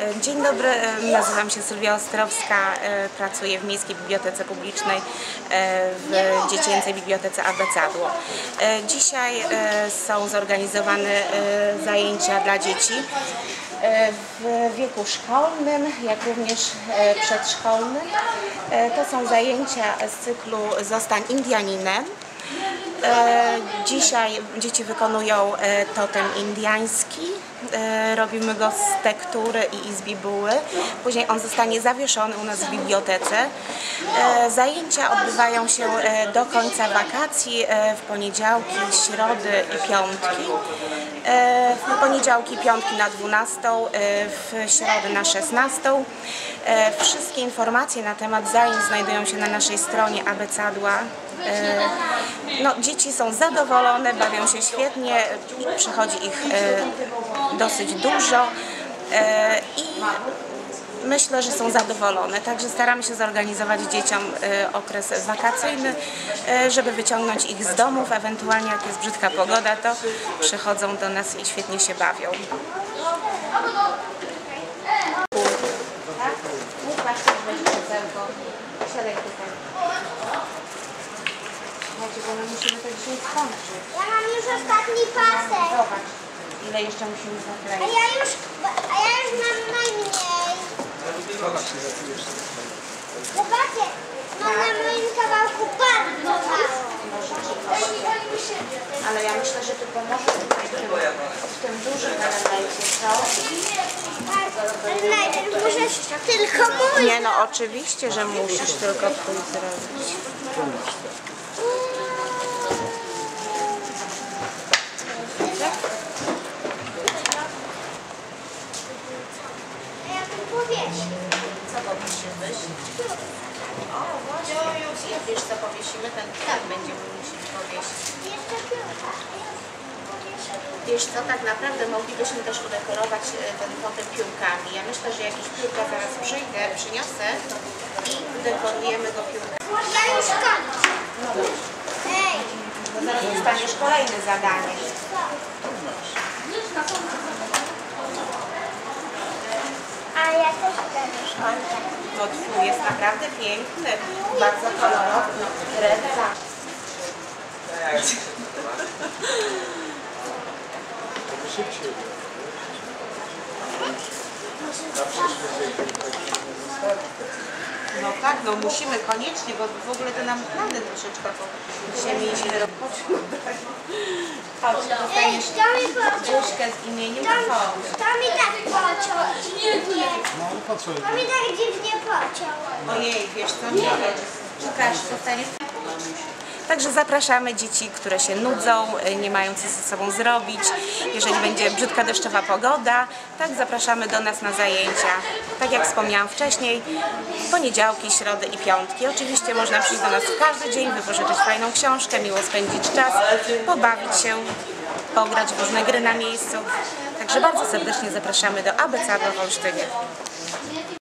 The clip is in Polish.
E, Dzień dobry, e, nazywam się Sylwia Ostrowska, e, pracuję w Miejskiej Bibliotece Publicznej w Dziecięcej Bibliotece Abecadło. Dzisiaj są zorganizowane zajęcia dla dzieci w wieku szkolnym, jak również przedszkolnym. To są zajęcia z cyklu Zostań Indianinem. Dzisiaj dzieci wykonują totem indiański. E, Robimy go z tektury i z bibuły. Później on zostanie zawieszony u nas w bibliotece. E, Zajęcia odbywają się e, do końca wakacji w poniedziałki, środy i piątki. W poniedziałki, piątki na 12, e, w środę na 16. E, Wszystkie informacje na temat zajęć znajdują się na naszej stronie abecadła. No, dzieci są zadowolone, bawią się świetnie, przychodzi ich e, dosyć dużo e, i myślę, że są zadowolone. Także staramy się zorganizować dzieciom e, okres wakacyjny, żeby wyciągnąć ich z domów, ewentualnie jak jest brzydka pogoda, to przychodzą do nas i świetnie się bawią. Tak? Też weź krzesełko. Siadaj tutaj. Słuchajcie, bo my musimy to dzisiaj skończyć. Ja mam już ostatni pasek. Zobacz, ile jeszcze musimy A zakleić. ja już, a ja już mam najmniej. Zobaczcie, mam na moim kawałku bardzo mało. Ale ja myślę, że ty pomożesz tutaj w tym, w tym dużym elemencie, co? Ale najpierw muszę tylko mój. Nie no, oczywiście, że musisz tylko twój zrobić. Ja tu powiesił. Co powieszyłeś? O, właśnie. Wiesz co powiesimy? Ten tak będziemy musieli powiesić. Jeszcze piłka. Wiesz co, tak naprawdę moglibyśmy też udekorować e, ten potem piłkami. Ja myślę, że jakiś piłka zaraz przyjdę, przyniosę i dekorujemy go piłkami. Ja już kończę. Ej, Bo zaraz dostaniesz kolejne zadanie. Ja też. No jest naprawdę piękny, bardzo kolorowy. No, ręka. Szybciej. No tak, no musimy koniecznie, bo w ogóle to nam naprawdę troszeczkę po ziemi się Chodź, Chodź, dostaniesz buźkę z imieniem Chodź. To mi tak pociął. Dziwnie. No po co? Mi tak dziwnie pociął. Ojej, wiesz co, nie wiesz. Łukasz, dostaniesz... Także zapraszamy dzieci, które się nudzą, y, nie mają co ze sobą zrobić. Jeżeli będzie brzydka deszczowa pogoda, tak zapraszamy do nas na zajęcia. Tak jak wspomniałam wcześniej, poniedziałki, środy i piątki. Oczywiście można przyjść do nas w każdy dzień, wypożyczyć fajną książkę, miło spędzić czas, pobawić się, pograć w różne gry na miejscu. Także bardzo serdecznie zapraszamy do ABC w Olsztynie.